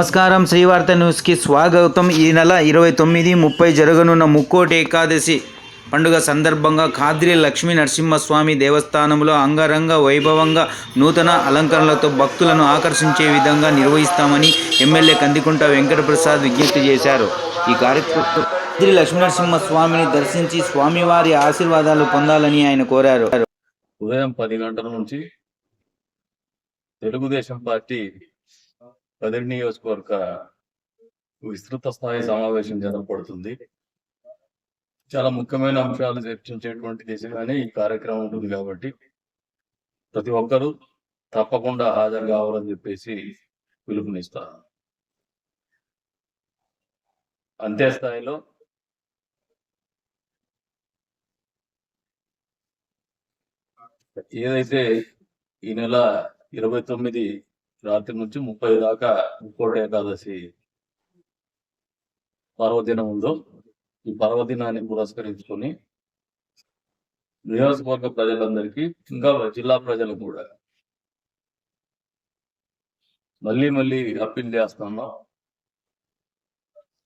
నమస్కారం శ్రీవార్త న్యూస్కి స్వాగతం. ఈ నెల ఇరవై తొమ్మిది ముప్పై జరగనున్న ముక్కోటి ఏకాదశి పండుగ సందర్భంగా ఖాద్రి లక్ష్మీ నరసింహస్వామి దేవస్థానంలో అంగరంగ వైభవంగా నూతన అలంకరణలతో భక్తులను ఆకర్షించే విధంగా నిర్వహిస్తామని ఎమ్మెల్యే కందికుంట వెంకటప్రసాద్ విజ్ఞప్తి చేశారు. ఈ కార్యక్రమం ఖాద్రి లక్ష్మీనరసింహస్వామిని దర్శించి స్వామివారి ఆశీర్వాదాలు పొందాలని ఆయన కోరారు. ఉదయం పది గంటల నుంచి తెలుగుదేశం పార్టీ కదిరి నియోజకవర్గ విస్తృత స్థాయి సమావేశం జరగబడుతుంది. చాలా ముఖ్యమైన అంశాలు చర్చించేటువంటి దిశగానే ఈ కార్యక్రమం ఉంటుంది కాబట్టి ప్రతి ఒక్కరూ తప్పకుండా హాజరు కావాలని చెప్పేసి పిలుపునిస్తారు అంతే స్థాయిలో ఏదైతే ఈ నెల ఇరవై తొమ్మిది రాత్రి నుంచి ముప్పై దాకా ముక్కోట ఏకాదశి పర్వదినం ఉందో ఈ పర్వదినాన్ని పురస్కరించుకొని నియోజకవర్గ ప్రజలందరికీ ఇంకా జిల్లా ప్రజలకు కూడా మళ్ళీ మళ్ళీ అప్పీల్ చేస్తున్నాం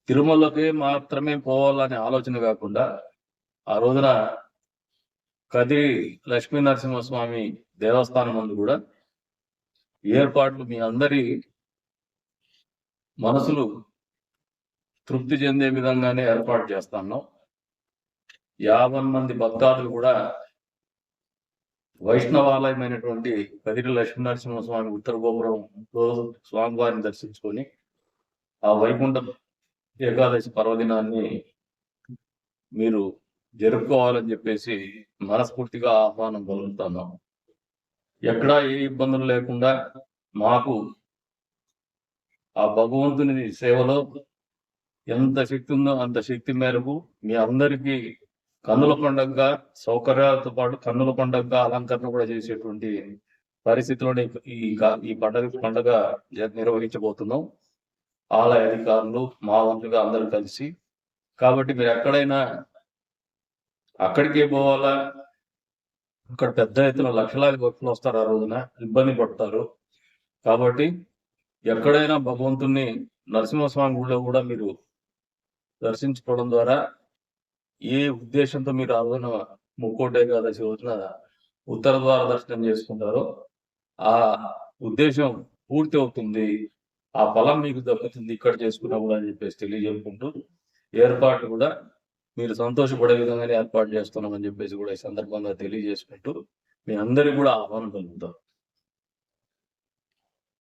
తిరుమలకి మాత్రమే పోవాలనే ఆలోచన కాకుండా ఆ రోజున కదిరి లక్ష్మీనరసింహస్వామి దేవస్థానం ముందు కూడా ఏర్పాట్లు మీ అందరి మనసులు తృప్తి చెందే విధంగానే ఏర్పాటు చేస్తాను యాభై మంది భక్తాదులు కూడా వైష్ణవాలయమైనటువంటి కదిరి లక్ష్మీనరసింహస్వామి ఉత్తర గోపురం స్వామివారిని దర్శించుకొని ఆ వైకుంఠ ఏకాదశి పర్వదినాన్ని మీరు జరుపుకోవాలని చెప్పేసి మనస్ఫూర్తిగా ఆహ్వానం కలుగుతున్నాం ఎక్కడా ఏ ఇబ్బందులు లేకుండా మాకు ఆ భగవంతుని సేవలో ఎంత శక్తి ఉందో అంత శక్తి మేరకు మీ అందరికీ కన్నుల పండుగగా సౌకర్యాలతో పాటు కన్నుల పండుగగా అలంకరణ కూడా చేసేటువంటి పరిస్థితిలోనే ఈ ఈ పండుగ పండుగ జ- నిర్వహించబోతున్నాం. ఆలయ అధికారులు మా వంతుగా అందరూ కలిసి. కాబట్టి మీరు ఎక్కడైనా అక్కడికే పోవాలా? అక్కడ పెద్ద ఎత్తున లక్షలాది భక్తులు వస్తారు ఆ రోజున. ఇబ్బంది పడతారు. కాబట్టి ఎక్కడైనా భగవంతుణ్ణి నరసింహస్వామి గుడిలో కూడా మీరు దర్శించుకోవడం ద్వారా ఏ ఉద్దేశంతో మీరు ఆ రోజున ముక్కోటి ఏకాదశి రోజున ఉత్తర ద్వార దర్శనం చేసుకుంటారో ఆ ఉద్దేశం పూర్తి అవుతుంది. ఆ ఫలం మీకు దక్కుతుంది. ఇక్కడ చేసుకున్నా కూడా అని చెప్పేసి తెలియజేసుకుంటూ ఏర్పాటు కూడా మీరు సంతోషపడే విధంగానే ఏర్పాటు చేస్తున్నామని చెప్పేసి కూడా ఈ సందర్భంగా తెలియజేసుకుంటూ మీ అందరికి కూడా ఆహ్వానం కలుగుతాం